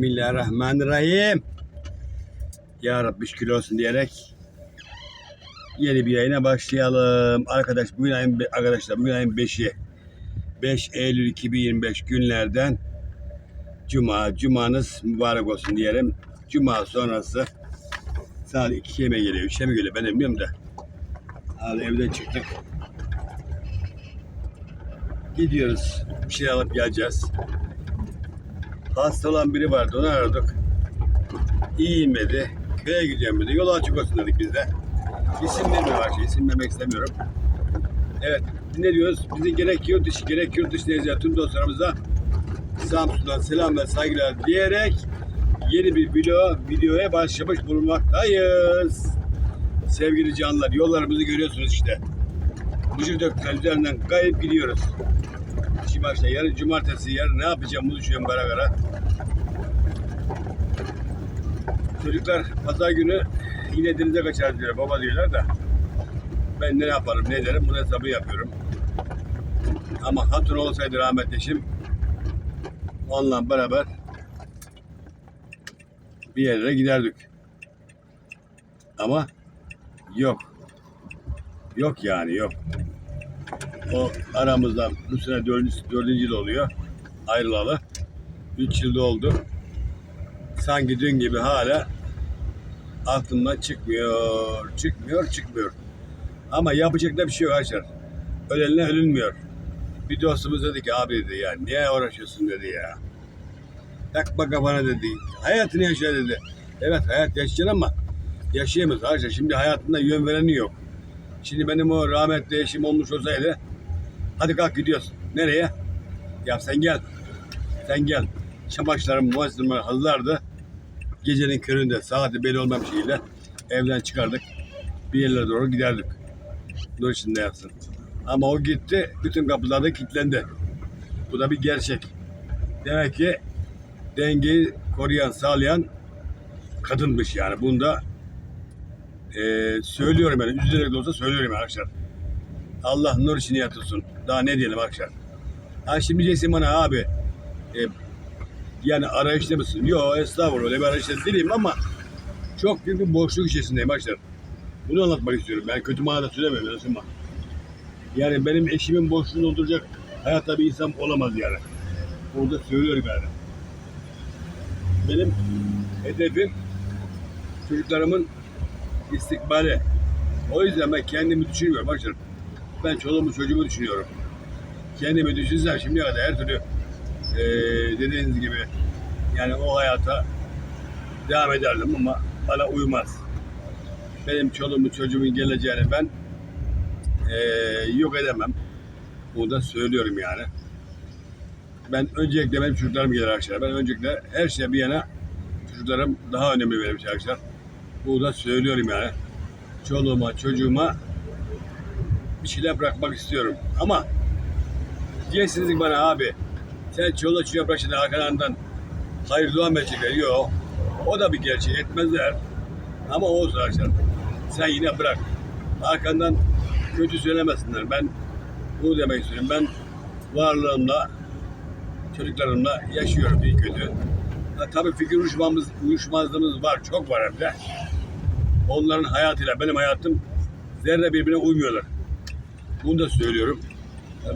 Bismillahirrahmanirrahim. Ya Rabbi şükür olsun diyerek yeni bir yayına başlayalım. Arkadaş bugün ayın arkadaşlar bugün ayın 5'i. 5 Eylül 2025 günlerden Cuma. Cumanız mübarek olsun diyelim. Cuma sonrası saat 2'ye mi geliyor, 3'e mi geliyor ben bilmiyorum da. Hadi evden çıktık. Gidiyoruz. Bir şey alıp geleceğiz. Hasta olan biri vardı onu aradık. İyi inmedi. Köye gidiyorum dedi. Yol açık olsun dedik biz de. İsim vermiyor her şey. İsim vermek istemiyorum. Evet. Ne diyoruz? Bizi gerek yurt dışı gerek yurt dışı izleyen tüm dostlarımıza Samsun'dan selam ve saygılar diyerek yeni bir video, videoya başlamış bulunmaktayız. Sevgili canlar yollarımızı görüyorsunuz işte. Bucuk dökler üzerinden kayıp gidiyoruz. Şimdi başta yarın cumartesi yarın ne yapacağım bunu düşünüyorum kara kara. Çocuklar pazar günü yine denize kaçar diyor baba diyorlar da. Ben ne yaparım ne ederim bunun hesabı yapıyorum. Ama hatun olsaydı rahmetli eşim onunla beraber bir yerlere giderdik. Ama yok. Yok yani yok. O aramızda bu sene dördüncü, dördüncü yıl oluyor. Ayrılalı. Üç yılda oldu. Sanki dün gibi hala aklımdan çıkmıyor, çıkmıyor, çıkmıyor. Ama yapacak da bir şey yok arkadaşlar. Ölenle ölünmüyor. Bir dostumuz dedi ki abi dedi ya niye uğraşıyorsun dedi ya. Takma kafana dedi. Hayatını yaşa dedi. Evet hayat yaşayacaksın ama yaşayamıyoruz arkadaşlar. Şimdi hayatında yön vereni yok. Şimdi benim o rahmetli eşim olmuş olsaydı hadi kalk gidiyoruz. Nereye? Ya sen gel. Sen gel. Çamaşırlarım, muhasırımı hazırlardı. Gecenin köründe saati belli olmayan şeyle evden çıkardık. Bir yerlere doğru giderdik. Nur içinde yatsın. Ama o gitti, bütün kapılar da kilitlendi. Bu da bir gerçek. Demek ki dengeyi koruyan, sağlayan kadınmış yani. Bunda eee söylüyorum yani, üzülerek de olsa söylüyorum arkadaşlar. Allah nur içine yatırsın. Daha ne diyelim arkadaşlar. Ha şimdi diyeceksin bana abi, e, yani arayışta mısın? Yok estağfurullah öyle bir arayışta değilim ama çok büyük bir boşluk içerisindeyim arkadaşlar. Bunu anlatmak istiyorum. Ben kötü manada söylemiyorum. Bak. Yani benim eşimin boşluğunu dolduracak hayatta bir insan olamaz yani. Burada söylüyorum yani. Benim hedefim çocuklarımın istikbali. O yüzden ben kendimi düşünmüyorum. Bakın ben çoluğumu çocuğumu düşünüyorum. Kendimi düşünsem şimdiye kadar her türlü eee dediğiniz gibi yani o hayata devam ederdim ama bana uymaz. Benim çoluğumu çocuğumun geleceğini ben eee, yok edemem. Bunu da söylüyorum yani. Ben öncelikle benim çocuklarım gelir arkadaşlar. Ben öncelikle her şeye bir yana çocuklarım daha önemli benim için arkadaşlar. Bunu da söylüyorum yani. Çoluğuma, çocuğuma bir şeyler bırakmak istiyorum. Ama diyeceksiniz bana abi sen çoluğa çocuğa bırakışın arkalarından hayır dua edecekler? Yok. O da bir gerçek. Etmezler. Ama olsun arkadaşlar. Sen yine bırak. Arkandan kötü söylemesinler. Ben bunu demek istiyorum. Ben varlığımla çocuklarımla yaşıyorum iyi kötü. Ha, tabii fikir uyuşmamız, uyuşmazlığımız var. Çok var hem de. Onların hayatıyla benim hayatım zerre birbirine uymuyorlar. Bunu da söylüyorum.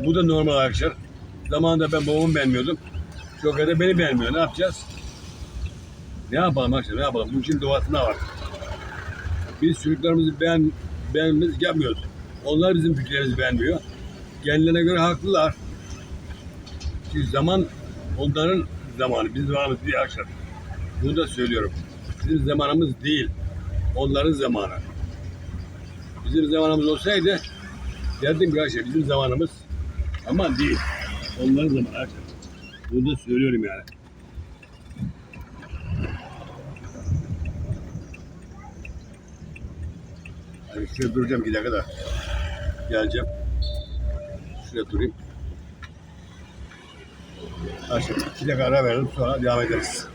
Bu da normal arkadaşlar. Zamanında ben babamı beğenmiyordum. Çok da beni beğenmiyor. Ne yapacağız? Ne yapalım arkadaşlar? Ne yapalım? Bu işin doğasında var. Biz çocuklarımızı beğen, beğenmemiz yapmıyoruz. Onlar bizim fikirlerimizi beğenmiyor. Kendilerine göre haklılar. Çünkü zaman onların zamanı. Bizim zamanımız değil arkadaşlar. Bunu da söylüyorum. Bizim zamanımız değil. Onların zamanı. Bizim zamanımız olsaydı derdim ki arkadaşlar bizim zamanımız ama değil. Onların zamanı arkadaşlar. Bunu söylüyorum yani. Yani şuraya duracağım iki dakika da. Geleceğim. Şuraya durayım. Arkadaşlar iki dakika ara verelim sonra devam ederiz.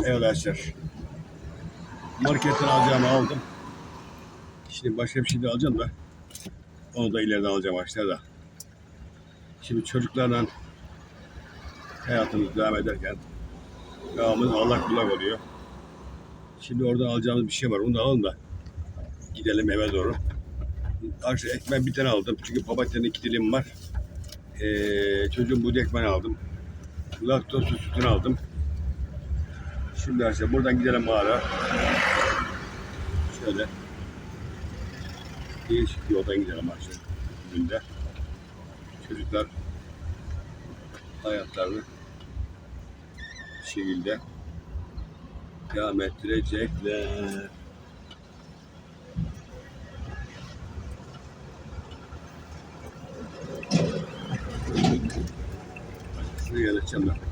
Evet arkadaşlar. Marketten alacağımı aldım. Şimdi başka bir şey de alacağım da. Onu da ileride alacağım aşağıda. Şimdi çocuklarla hayatımız devam ederken devamımız allak bullak oluyor. Şimdi oradan alacağımız bir şey var. Onu da alalım da gidelim eve doğru. Akşam ekmek bir tane aldım. Çünkü papatyanın iki dilim var. Ee, çocuğun buğday ekmeğini aldım. Laktozsuz sütünü aldım. Şimdi arkadaşlar buradan gidelim mağara. Şöyle. Değişik bir yoldan gidelim arkadaşlar. Günde. Çocuklar hayatlarını şekilde devam ettirecekler. Şuraya geçeceğim ben.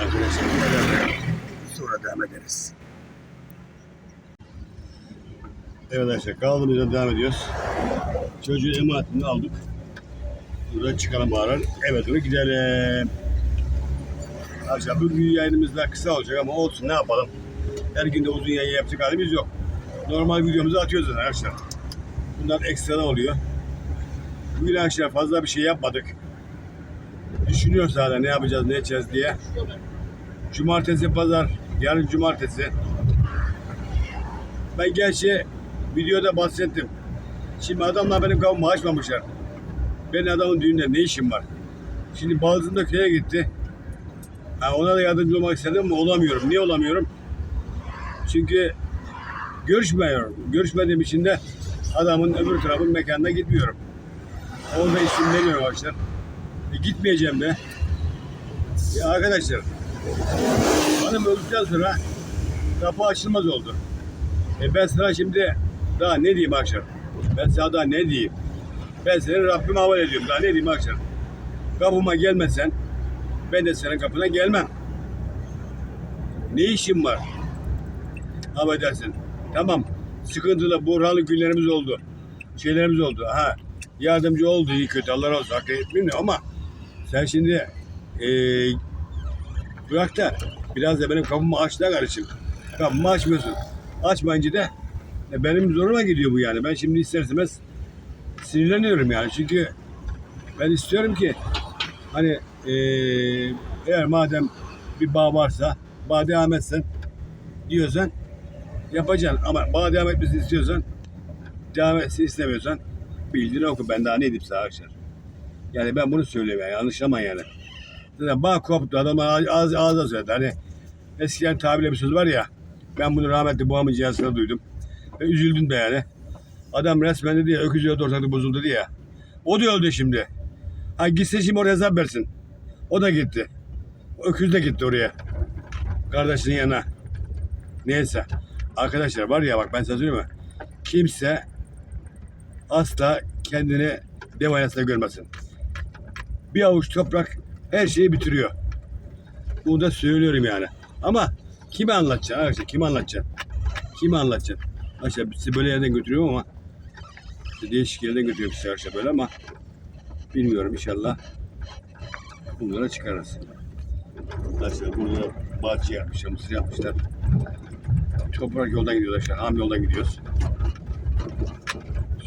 Arkadaşlar sonra devam ederiz. Evet arkadaşlar kaldığımız devam ediyoruz. Çocuğun emanetini aldık. Buradan çıkalım bağıran. Eve doğru gidelim. Arkadaşlar bugün yayınımız da kısa olacak ama olsun ne yapalım. Her gün de uzun yayın yapacak halimiz yok. Normal videomuzu atıyoruz zaten arkadaşlar. Bunlar ekstra oluyor. Bugün arkadaşlar fazla bir şey yapmadık. Düşünüyoruz hala ne yapacağız, ne edeceğiz diye. Cumartesi, pazar, yarın cumartesi. Ben gerçi videoda bahsettim. Şimdi adamlar benim kavgamı açmamışlar. Ben adamın düğünde ne işim var? Şimdi bazında köye gitti. Ha, ona da yardımcı olmak istedim ama olamıyorum. Niye olamıyorum? Çünkü görüşmüyorum. Görüşmediğim için de adamın öbür tarafın mekanına gitmiyorum. Onu da isim veriyorum arkadaşlar. E, gitmeyeceğim de. Ya arkadaşlar hanım öldükten sonra kapı açılmaz oldu. E ben sana şimdi daha ne diyeyim arkadaşlar? Ben sana daha ne diyeyim? Ben seni Rabbime havale ediyorum. Daha ne diyeyim arkadaşlar? Kapıma gelmesen ben de senin kapına gelmem. Ne işim var? Affedersin. Tamam. Sıkıntılı, buhranlı günlerimiz oldu. Şeylerimiz oldu. Ha, yardımcı oldu iyi kötü. Allah razı olsun. Hak etmiyor ama sen şimdi eee bırak da biraz da benim kapımı aç da kardeşim. Kapımı açmıyorsun. Açmayınca da e, benim zoruma gidiyor bu yani. Ben şimdi ister istemez sinirleniyorum yani. Çünkü ben istiyorum ki hani eee, eğer madem bir bağ varsa bağ devam etsen diyorsan yapacaksın. Ama bağ devam etmesini istiyorsan devam etsin istemiyorsan bildiğini oku. Ben daha ne diyeyim sana arkadaşlar. Yani ben bunu söylüyorum yani. Yanlışlama yani. Zaten bağ koptu. Adam ağız, ağızdan söyledi. Hani eskiden tabirle bir söz var ya. Ben bunu rahmetli babamın cihazına duydum. Ve üzüldüm de yani. Adam resmen dedi ya öküz öldü ortalık bozuldu dedi ya. O da öldü şimdi. Ha gitse şimdi oraya hesap versin. O da gitti. Öküz de gitti oraya. Kardeşinin yanına. Neyse. Arkadaşlar var ya bak ben size söyleyeyim mi? Kimse asla kendini dev aynasında görmesin. Bir avuç toprak her şeyi bitiriyor. Bunu da söylüyorum yani. Ama kime anlatacaksın arkadaşlar? Kime anlatacaksın? Kime anlatacaksın? Arkadaşlar sizi böyle yerden götürüyorum ama değişik yerden götürüyorum sizi arkadaşlar böyle ama bilmiyorum inşallah bunlara çıkarız. Arkadaşlar burada bahçe yapmışlar, mısır yapmışlar. Toprak yoldan gidiyoruz arkadaşlar. Ham yoldan gidiyoruz.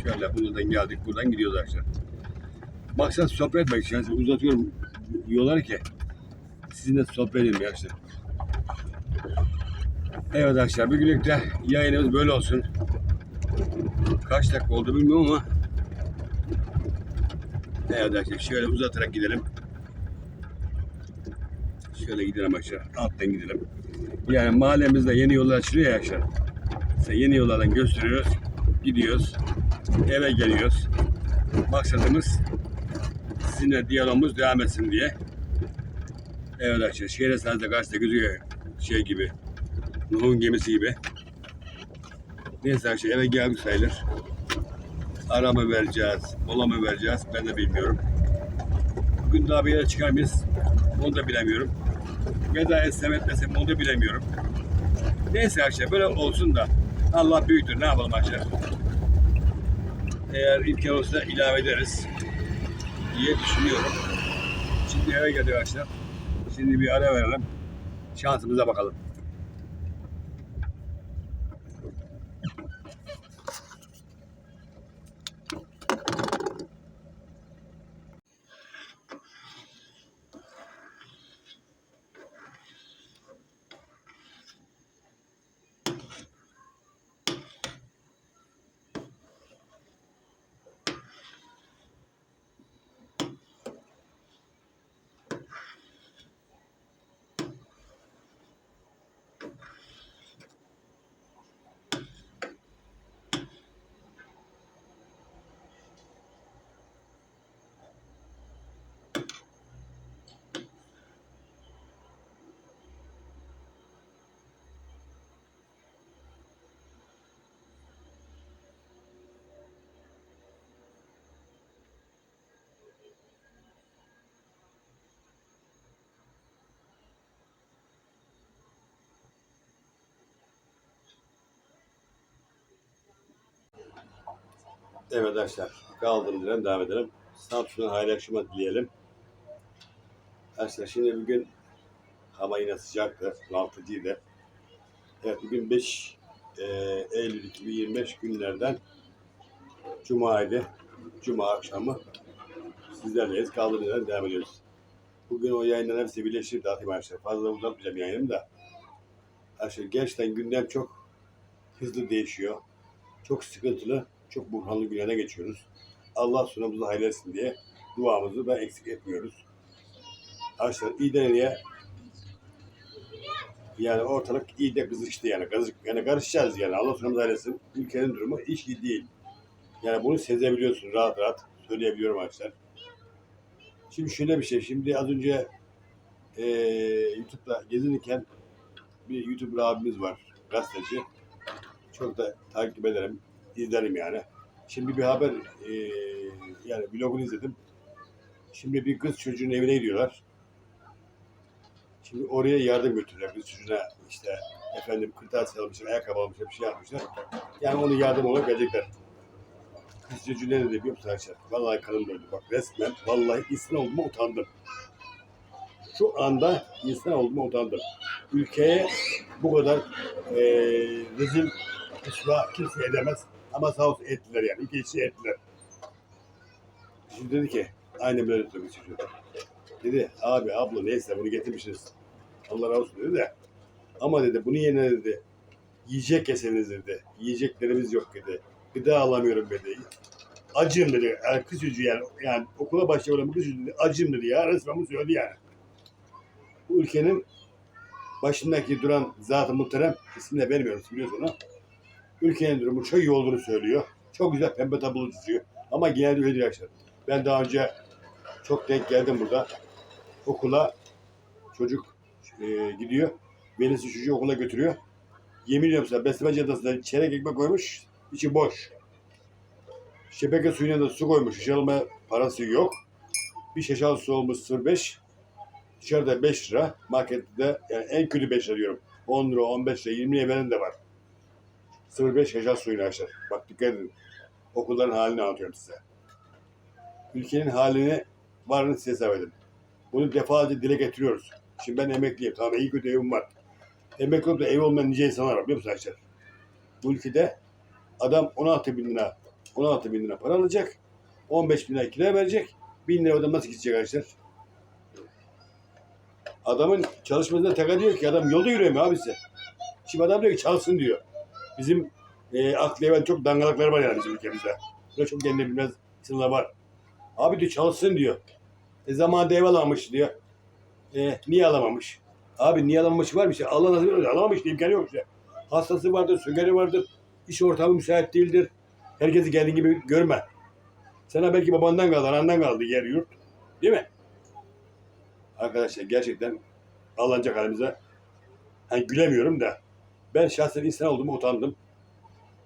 Şöyle buradan geldik, buradan gidiyoruz arkadaşlar. Maksat sohbet etmek için. Uzatıyorum diyorlar ki sizinle sohbet edeyim arkadaşlar. Evet arkadaşlar bugünlük de yayınımız böyle olsun. Kaç dakika oldu bilmiyorum ama Evet arkadaşlar şöyle uzatarak gidelim. Şöyle gidelim arkadaşlar. Alttan gidelim. Yani mahallemizde yeni yollar açılıyor ya arkadaşlar. İşte yeni yollardan gösteriyoruz. Gidiyoruz. Eve geliyoruz. Maksadımız sizinle diyalogumuz devam etsin diye. Evet arkadaşlar şehir esnasında karşıda gözüküyor şey gibi. Nuh'un gemisi gibi. Neyse arkadaşlar eve geldik sayılır. Ara mı vereceğiz, mola mı vereceğiz ben de bilmiyorum. Bugün daha bir yere çıkar mıyız? Onu da bilemiyorum. Veda etsem etmesem onu da bilemiyorum. Neyse arkadaşlar böyle olsun da Allah büyüktür ne yapalım arkadaşlar. eğer imkan olsa ilave ederiz diye düşünüyorum. Şimdi eve geldik arkadaşlar. Şimdi bir ara verelim. Şansımıza bakalım. Evet arkadaşlar kaldığımız yerden devam edelim. Samsun'un hayırlı akşama dileyelim. Arkadaşlar şimdi bugün hava yine sıcaktı. 6 de. Evet bugün 5 e, Eylül 2025 günlerden Cuma'ydı. Cuma akşamı sizlerleyiz. Kaldığımız yerden devam ediyoruz. Bugün o yayınların hepsi birleşir dağıtayım arkadaşlar. Fazla uzatmayacağım yayınımı da. Arkadaşlar gerçekten gündem çok hızlı değişiyor. Çok sıkıntılı, çok burhanlı günlere geçiyoruz. Allah sonumuzu hayırlısı diye duamızı da eksik etmiyoruz. Arkadaşlar iyiden iyiye yani ortalık iyice kızıştı yani. Kızık, yani karışacağız yani. Allah sonumuzu hayırlısı. Ülkenin durumu hiç iyi değil. Yani bunu sezebiliyorsun rahat rahat. Söyleyebiliyorum arkadaşlar. Şimdi şöyle bir şey. Şimdi az önce eee YouTube'da gezinirken bir YouTuber abimiz var. Gazeteci. Çok da takip ederim. İzlerim yani. Şimdi bir haber eee yani vlogunu izledim. Şimdi bir kız çocuğun evine gidiyorlar. Şimdi oraya yardım götürüyorlar. Kız çocuğuna işte efendim kırtasiye almışlar, ayakkabı almışlar, bir şey yapmışlar. Yani onu yardım olarak verecekler. Kız çocuğu ne dedi biliyor musun arkadaşlar? Vallahi kanım döndü. Bak resmen vallahi insan olduğuma utandım. Şu anda insan olduğuma utandım. Ülkeye bu kadar eee rezil ıslah kimse edemez. Ama sağ olsun ettiler yani. İki kişi ettiler. Şimdi dedi ki, aynen böyle söyledi çocuğu. Dedi, abi abla neyse bunu getirmişsiniz. Allah razı olsun dedi de. Ama dedi bunu yerine dedi. Yiyecek keseniz dedi. Yiyeceklerimiz yok dedi. Gıda alamıyorum dedi. Acım dedi. Yani kız çocuğu yani, yani okula başlayan kız çocuğu dedi. Acım dedi ya. Resmen bunu söyledi yani. Bu ülkenin başındaki duran zat-ı muhterem ismini de vermiyoruz biliyorsun onu. Ülkenin durumu çok iyi olduğunu söylüyor. Çok güzel pembe tablo çiziyor. Ama genelde öyle değil arkadaşlar. Ben daha önce çok denk geldim burada. Okula çocuk e, gidiyor. Velisi çocuğu okula götürüyor. Yemin ediyorum size besleme çantasına çeyrek ekmek koymuş. içi boş. Şebeke suyuna da su koymuş. Şişe alma parası yok. Bir şişe su olmuş 0,5. Dışarıda 5 lira. Markette yani en kötü 5 lira diyorum. 10 lira, 15 lira, 20 liraya veren de var. 0,5 şişe suyunu arkadaşlar. Bak dikkat edin. Okulların halini anlatıyorum size. Ülkenin halini varını size hesap edin. Bunu defalarca dile getiriyoruz. Şimdi ben emekliyim. Tamam iyi kötü evim var. Emekli olup da ev olmayan nice insanlar var biliyor musun arkadaşlar? Bu ülkede adam 16 bin lira 16 bin lira para alacak. 15 bin lira kira verecek. 1000 lira ödem nasıl gidecek arkadaşlar? Adamın çalışmasında tek diyor ki adam yolda yürüyemiyor abi size. Şimdi adam diyor ki çalışsın diyor. Bizim e, aklı çok dangalaklar var yani bizim ülkemizde. Böyle çok kendine bilmez insanlar var. Abi diyor çalışsın diyor. E zamanında ev alamamış diyor. E, niye alamamış? Abi niye alamamış var bir şey. Allah nasip ediyor. Alamamış diye imkanı yok işte. Hastası vardır, sügeri vardır. iş ortamı müsait değildir. Herkesi geldiğin gibi görme. Sana belki babandan kaldı, anandan kaldı yer yurt. Değil mi? Arkadaşlar gerçekten alınacak halimize hani gülemiyorum da ben şahsen insan olduğumu utandım.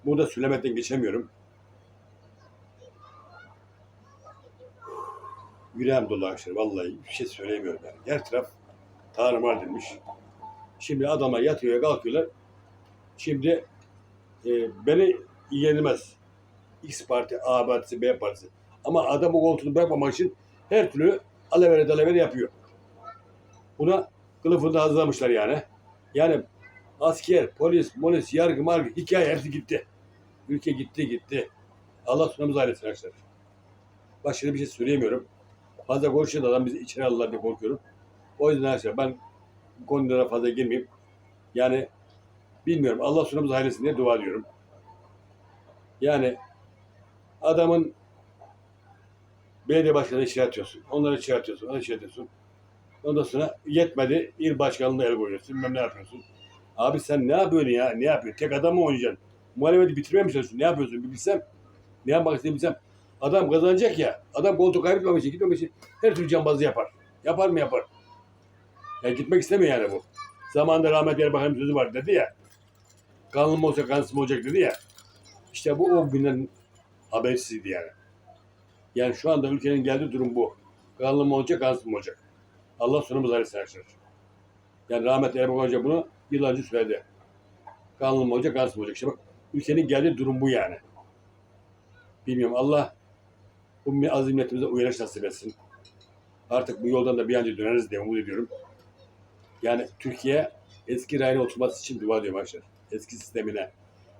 Bunu da söylemekten geçemiyorum. Yüreğim arkadaşlar. Vallahi bir şey söyleyemiyorum yani. Her taraf tarumar edilmiş. Şimdi adama yatıyor kalkıyorlar. Şimdi e, beni ilgilenmez. X parti, A partisi, B partisi. Ama adam o koltuğunu bırakmamak için her türlü alevere dalevere yapıyor. Buna kılıfını hazırlamışlar yani. Yani asker, polis, polis, yargı, margı, hikaye hepsi gitti. Ülke gitti gitti. Allah sunamız ailesin arkadaşlar. Başka bir şey söyleyemiyorum. Fazla konuşan adam bizi içeri alırlar diye korkuyorum. O yüzden arkadaşlar ben bu konulara fazla girmeyeyim. Yani bilmiyorum. Allah sunamız ailesin diye dua ediyorum. Yani adamın belediye başkanı içeri atıyorsun. Onları içeri atıyorsun. Onları içeri atıyorsun. Ondan sonra yetmedi. İl başkanlığına el koyuyorsun. Bilmem ne yapıyorsun. Abi sen ne yapıyorsun ya? Ne yapıyorsun? Tek adam mı oynayacaksın? Muhalefeti bitirmeye mi çalışıyorsun? Ne yapıyorsun? Bir bilsem. Ne yapmak istediğimi bilsem. Adam kazanacak ya. Adam koltuk kaybetmemek için, gitmemek için her türlü cambazı yapar. Yapar mı yapar. Ya gitmek istemiyor yani bu. Zamanında rahmetli Erbakan'ın sözü var dedi ya. Kanlım olsa kansız mı olacak dedi ya. İşte bu o günden habersizdi yani. Yani şu anda ülkenin geldiği durum bu. Kanlı mı olacak, kansız mı olacak? Allah sonumuz arasın arkadaşlar. Yani rahmetli Erbakan Hoca bunu yıl önce söyledi. Kanlı mı olacak, kansız mı olacak? İşte bak ülkenin geldiği durum bu yani. Bilmiyorum Allah bu azimletimize uyanış nasip etsin. Artık bu yoldan da bir an önce döneriz diye umut ediyorum. Yani Türkiye eski rayına oturması için dua ediyorum arkadaşlar. Eski sistemine,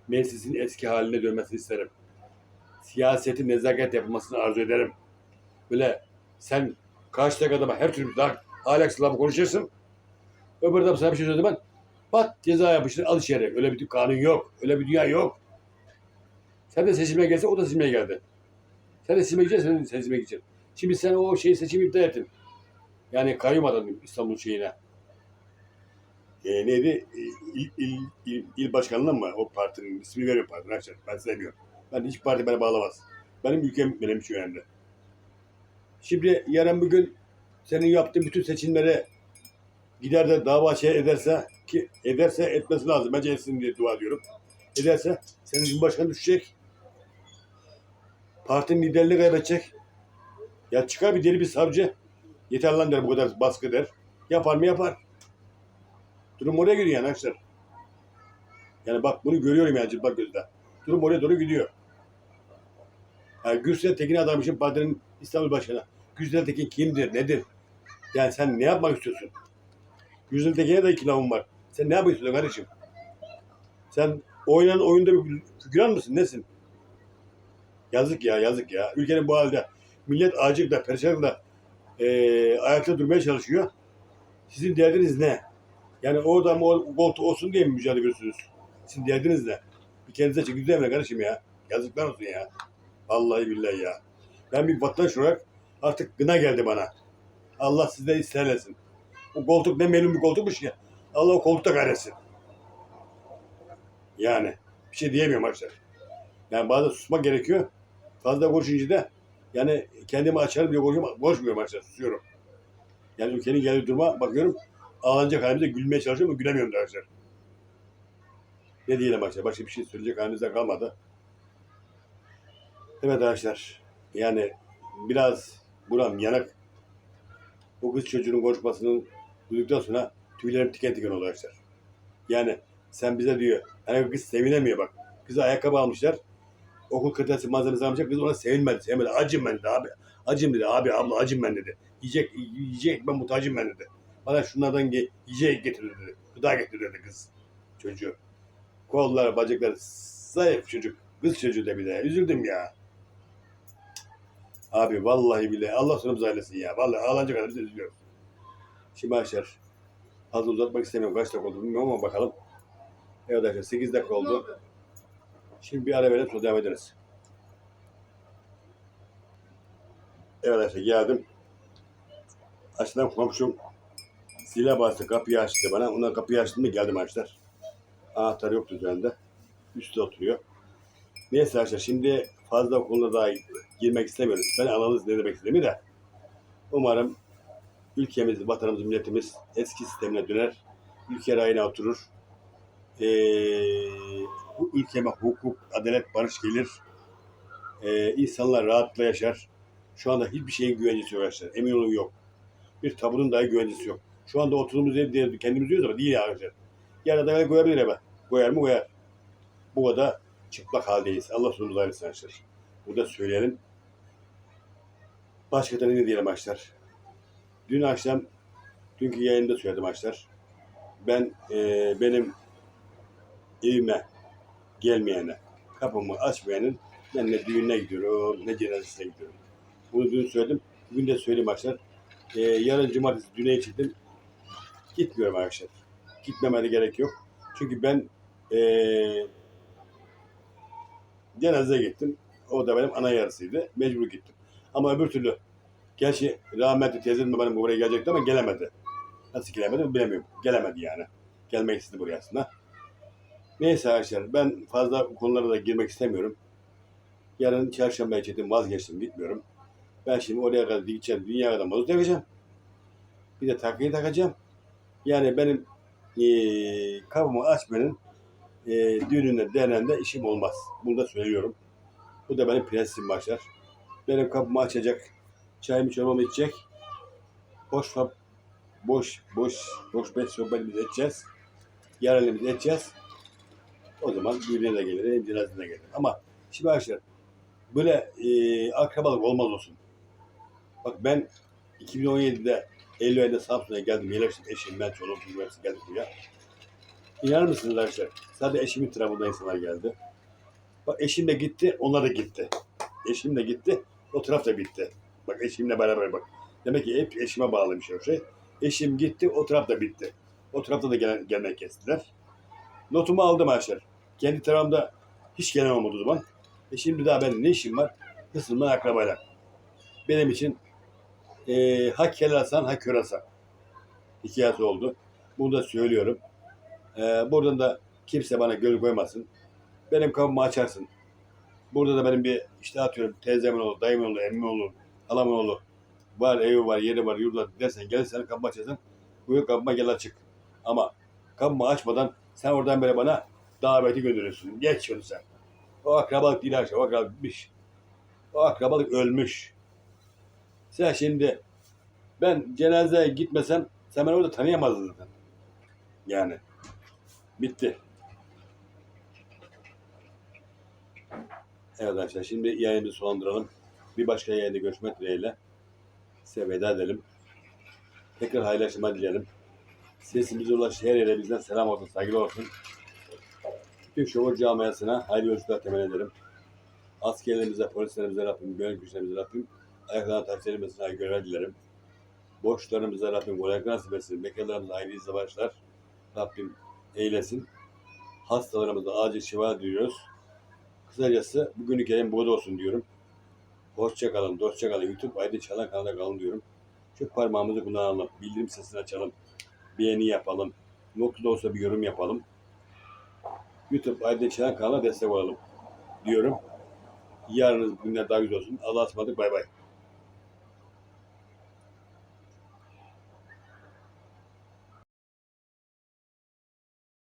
meclisin eski haline dönmesini isterim. Siyasetin nezaket yapılmasını arzu ederim. Böyle sen karşıdaki adama her türlü daha ahlaksız lafı konuşuyorsun. Öbür adam sana bir şey söyledi pat ceza yapıştır al içeri. Öyle bir kanun yok. Öyle bir dünya yok. Sen de seçime gelse o da seçime geldi. Sen de seçime gideceksin, sen de seçime gideceksin. Şimdi sen o şeyi seçimi iptal ettin. Yani kayyum adadın İstanbul şeyine. E, neydi? İl, il, il, il başkanlığı mı? O partinin ismini veriyor partinin arkadaşlar. Ben sevmiyorum. Ben hiç parti beni bağlamaz. Benim ülkem benim için önemli. Şimdi yarın bugün senin yaptığın bütün seçimlere gider de dava şey ederse ki ederse etmesi lazım. Bence etsin diye dua ediyorum. Ederse senin cumhurbaşkanı düşecek. Partinin liderliği kaybedecek. Ya çıkar bir deli bir savcı. Yeter lan der bu kadar baskı der. Yapar mı yapar. Durum oraya gidiyor yani arkadaşlar. Yani bak bunu görüyorum yani çıplak gözle. Durum oraya doğru gidiyor. Yani Gürsel Tekin adam için partinin İstanbul Başkanı. Gürsel Tekin kimdir, nedir? Yani sen ne yapmak istiyorsun? Gürsel Tekin'e de iki lafım var. Sen ne yapmak istiyorsun kardeşim? Sen oynanan oyunda bir figüran mısın, nesin? Yazık ya, yazık ya. Ülkenin bu halde millet acıkla, perişanlıkla eee ayakta durmaya çalışıyor. Sizin derdiniz ne? Yani orada mı o olsun diye mi mücadele ediyorsunuz? Sizin derdiniz ne? Bir kendinize çekin düzenle kardeşim ya. Yazıklar olsun ya. Vallahi billahi ya. Ben bir vatandaş olarak artık gına geldi bana. Allah sizden isterlesin. O koltuk ne melun bir koltukmuş ki. Allah o koltukta kahretsin. Yani bir şey diyemiyorum arkadaşlar. Yani bazen susmak gerekiyor. Fazla konuşunca da yani kendimi açarım diye konuşuyorum. Konuşmuyorum arkadaşlar. Susuyorum. Yani ülkenin geldiği duruma bakıyorum. Ağlanacak halimizde gülmeye çalışıyorum ama gülemiyorum da arkadaşlar. Ne diyelim arkadaşlar. Başka bir şey söyleyecek halimizde kalmadı. Evet arkadaşlar. Yani biraz buram yanık. Bu kız çocuğunun konuşmasını duyduktan sonra tüylerim tiken tiken oldu arkadaşlar. Yani sen bize diyor. Hani kız sevinemiyor bak. Kıza ayakkabı almışlar. Okul kırtası malzemesi almışlar. Kız ona sevinmedi. Sevinmedi. Acım ben dedi abi. Acım dedi. Abi abla acım ben dedi. Yiyecek, yiyecek ben muhtacım ben dedi. Bana şunlardan ge- yiyecek getir dedi. Gıda getir dedi kız. Çocuğu. Kollar, bacaklar zayıf çocuk. Kız çocuğu da bir de. Üzüldüm ya. Abi vallahi bile Allah sonumuzu ailesin ya. Vallahi ağlanacak kadar biz üzülüyoruz. Şimdi arkadaşlar fazla uzatmak istemiyorum. Kaç dakika oldu bilmiyorum ama bakalım. Evet arkadaşlar 8 dakika oldu. Şimdi bir ara verip sonra devam ederiz. Evet arkadaşlar geldim. Aşağıdan komşum zile bastı kapıyı açtı bana. Ondan kapıyı açtım da geldim arkadaşlar. Anahtar yoktu üzerinde. Üstte oturuyor. Neyse arkadaşlar şimdi fazla konuda daha girmek istemiyorum. Ben anladınız ne demek istediğimi de. Umarım ülkemiz, vatanımız, milletimiz eski sistemine döner. Ülke rayına oturur. Ee, bu ülkeme hukuk, adalet, barış gelir. Ee, insanlar rahatla yaşar. Şu anda hiçbir şeyin güvencesi yok arkadaşlar. Emin olun yok. Bir tabunun dahi güvencesi yok. Şu anda oturduğumuz ev diye kendimiz diyoruz ama değil arkadaşlar. Yarın da koyabilir eve. Koyar mı koyar. Bu kadar çıplak haldeyiz. Allah sonumuzu ayrılsın arkadaşlar. Burada söyleyelim. Başka da ne diyelim arkadaşlar. Dün akşam, dünkü yayında söyledim arkadaşlar. Ben, e, benim evime gelmeyene, kapımı açmayanın ben ne düğününe gidiyorum, ne cenazesine gidiyorum. Bunu dün söyledim. Bugün de söyleyeyim arkadaşlar. Ee, yarın cumartesi düğüne çıktım. Gitmiyorum arkadaşlar. Gitmeme de gerek yok. Çünkü ben ee, cenazeye gittim. O da benim ana yarısıydı. Mecbur gittim. Ama öbür türlü gerçi rahmetli teyzem de benim buraya gelecekti ama gelemedi. Nasıl gelemedi bilemiyorum. Gelemedi yani. Gelmek istedi buraya aslında. Neyse arkadaşlar ben fazla konulara da girmek istemiyorum. Yarın çarşambaya çektim vazgeçtim gitmiyorum. Ben şimdi oraya kadar gideceğim dünya kadar mazot yakacağım. Bir de takıyı takacağım. Yani benim eee kapımı açmanın eee düğününde derneğinde işim olmaz. Bunu da söylüyorum. Bu da benim prensibim başlar. Benim kapımı açacak, çayımı çorbamı içecek. Boş boş boş boş beş sohbetimizi edeceğiz. Yarınımızı edeceğiz. O zaman düğüne de gelir, de gelir. Ama şimdi arkadaşlar böyle e, akrabalık olmaz olsun. Bak ben 2017'de Eylül ayında Samsun'a geldim. Yerleştim eşim, ben, çoluğum, çocuğum hepsi geldik buraya. İnanır mısınız arkadaşlar? Sadece eşimin tarafından insanlar geldi. Bak eşim de gitti, onlar da gitti. Eşim de gitti, o taraf da bitti. Bak eşimle beraber bak. Demek ki hep eşime bağlıymış o şey. Eşim gitti, o taraf da bitti. O tarafta da gelen, gelmek kestiler. Notumu aldım arkadaşlar. Kendi tarafımda hiç gelen olmadı o zaman. E şimdi daha benim ne işim var? Kısımdan akrabayla. Benim için e, ha kel Hasan ha kör Hasan hikayesi oldu. Bunu da söylüyorum. E, buradan da kimse bana göl koymasın. Benim kapımı açarsın. Burada da benim bir işte atıyorum teyzemin oğlu, dayımın oğlu, emmimin oğlu, halamın oğlu var, evi var, yeri var, yurdu var dersen gelirsen kapımı açarsın. Buyur kapıma gel açık. Ama kapımı açmadan sen oradan böyle bana daveti gönderiyorsun. Geç onu sen. O akrabalık değil arkadaşlar. O akrabalık bitmiş. O akrabalık ölmüş. Sen şimdi ben cenazeye gitmesem sen beni orada tanıyamazdın zaten. Yani. Bitti. Evet arkadaşlar şimdi yayınımızı sonlandıralım. Bir başka yayında görüşmek dileğiyle. Size veda edelim. Tekrar akşamlar dileyelim. Sesimize ulaştı her yere bizden selam olsun, saygılar olsun. Bütün şovur camiasına hayırlı yolculuklar temenni ederim. Askerlerimize, polislerimize Rabbim, gönül güçlerimize Rabbim, ayaklarına taş edilmesine hayırlı görevler dilerim. Borçlarımıza Rabbim kolaylık nasip etsin. Mekanlarımıza hayırlı izle başlar. Rabbim eylesin. Hastalarımıza acil şifa diliyoruz. Kısacası bugünlük yayın burada olsun diyorum. Hoşça kalın, dostça kalın. YouTube Aydın Çalan kanalda kalın diyorum. Şu parmağımızı kullanalım. Bildirim sesini açalım. Beğeni yapalım. Noktada olsa bir yorum yapalım. YouTube Aydın Çalan kanalına destek olalım diyorum. Yarınız günler daha güzel olsun. Allah'a ısmarladık. Bay bay.